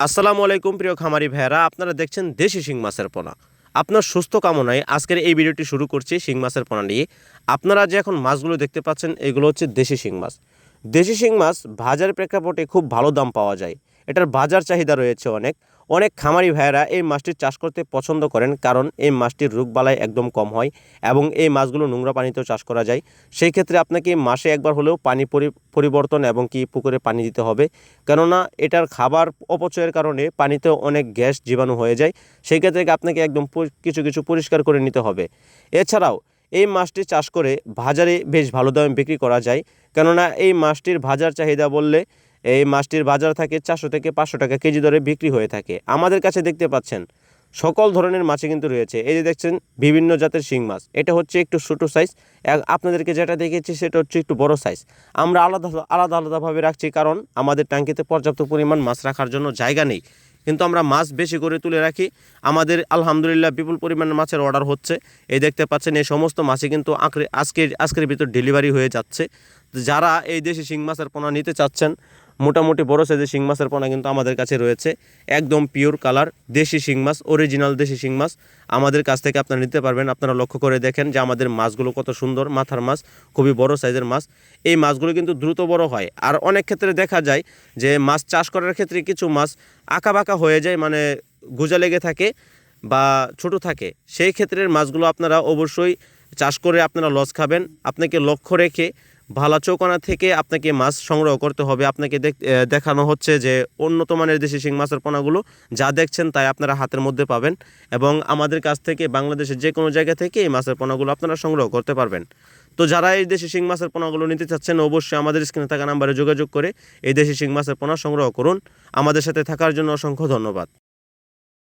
আসসালামু আলাইকুম, প্রিয় খামারি ভাইয়েরা। আপনারা দেখছেন দেশি শিং মাছের পোনা। আপনার সুস্থ কামনায় আজকের এই ভিডিওটি শুরু করছি শিং মাছের পোনা নিয়ে। আপনারা যে এখন মাছগুলো দেখতে পাচ্ছেন, এগুলো হচ্ছে দেশি শিং মাছ। দেশি শিং মাছ ভাজার প্রেক্ষাপটে খুব ভালো দাম পাওয়া যায়। এটার বাজার চাহিদা রয়েছে অনেক। অনেক খামারি ভাইয়েরা এই মাছটির চাষ করতে পছন্দ করেন কারণ এই মাছটির রোগবালাই একদম কম হয় এবং এই মাছগুলো নোংরা পানিতেও চাষ করা যায়। সেই ক্ষেত্রে আপনাকে মাসে একবার হলেও পানি পরি- পরিবর্তন এবং কি পুকুরে পানি দিতে হবে। কেননা এটার খাবার অপচয়ের কারণে পানিতে অনেক গ্যাস জীবাণু হয়ে যায়। সেই ক্ষেত্রে আপনাকে একদম কিছু কিছু পরিষ্কার করে নিতে হবে। এছাড়াও এই মাছটি চাষ করে বাজারে বেশ ভালো দামে বিক্রি করা যায়। কেননা এই মাছটির বাজার চাহিদা বললে এই মাছটির বাজার থাকে চারশো থেকে পাঁচশো টাকা কেজি দরে বিক্রি হয়ে থাকে। আমাদের কাছে দেখতে পাচ্ছেন, সকল ধরনের মাছই কিন্তু রয়েছে। এই যে দেখছেন, বিভিন্ন জাতের শিং মাছ। এটা হচ্ছে একটু ছোটো সাইজ আপনাদেরকে যেটা দেখেছি সেটা হচ্ছে একটু বড় সাইজ আমরা আলাদা আলাদা আলাদাভাবে রাখছি কারণ আমাদের ট্যাঙ্কিতে পর্যাপ্ত পরিমাণ মাছ রাখার জন্য জায়গা নেই। কিন্তু আমরা মাছ বেশি করে তুলে রাখি। আমাদের আলহামদুলিল্লাহ বিপুল পরিমাণে মাছের অর্ডার হচ্ছে। এই দেখতে পাচ্ছেন, এই সমস্ত মাছই কিন্তু আজকের আজকের ভিতর ডেলিভারি হয়ে যাচ্ছে। যারা এই দেশি শিং মাছের পোনা নিতে চাচ্ছেন মোটামুটি বড় সাইজের শিং মাছের পোনা কিন্তু আমাদের কাছে রয়েছে। একদম পিওর কালার দেশি শিং মাছ অরিজিনাল দেশি শিং মাছ। আমাদের কাছ থেকে আপনারা নিতে পারবেন, আপনারা লক্ষ্য করে দেখেন যে আমাদের মাছগুলো কত সুন্দর, মাথার মাছ, খুবই বড় সাইজের মাছ। এই মাছগুলো কিন্তু দ্রুত বড় হয়। আর অনেক ক্ষেত্রে দেখা যায় যে মাছ চাষ করার ক্ষেত্রে কিছু মাছ আঁকা বাঁকা হয়ে যায় মানে গুজা লেগে থাকে বা ছোট থাকে। সেই ক্ষেত্রের মাছগুলো আপনারা অবশ্যই চাষ করে আপনারা লস খাবেন। আপনাকে লক্ষ্য রেখে ভালা চৌকানা থেকে আপনাকে মাছ সংগ্রহ করতে হবে। আপনাকে দেখ- দেখানো হচ্ছে যে উন্নত মানের দেশি শিং মাছের পোনাগুলো যা দেখছেন তাই আপনারা হাতের মধ্যে পাবেন এবং আমাদের কাছ থেকে বাংলাদেশের যে কোনো জায়গা থেকে এই মাছের পোনাগুলো আপনারা সংগ্রহ করতে পারবেন। তো যারা এই দেশি শিং মাছের পোনাগুলো নিতে চাচ্ছেন, অবশ্যই আমাদের স্ক্রিনে থাকা নাম্বারে যোগাযোগ করে এই দেশি শিং মাছের পোনা সংগ্রহ করুন। আমাদের সাথে থাকার জন্য অসংখ্য ধন্যবাদ।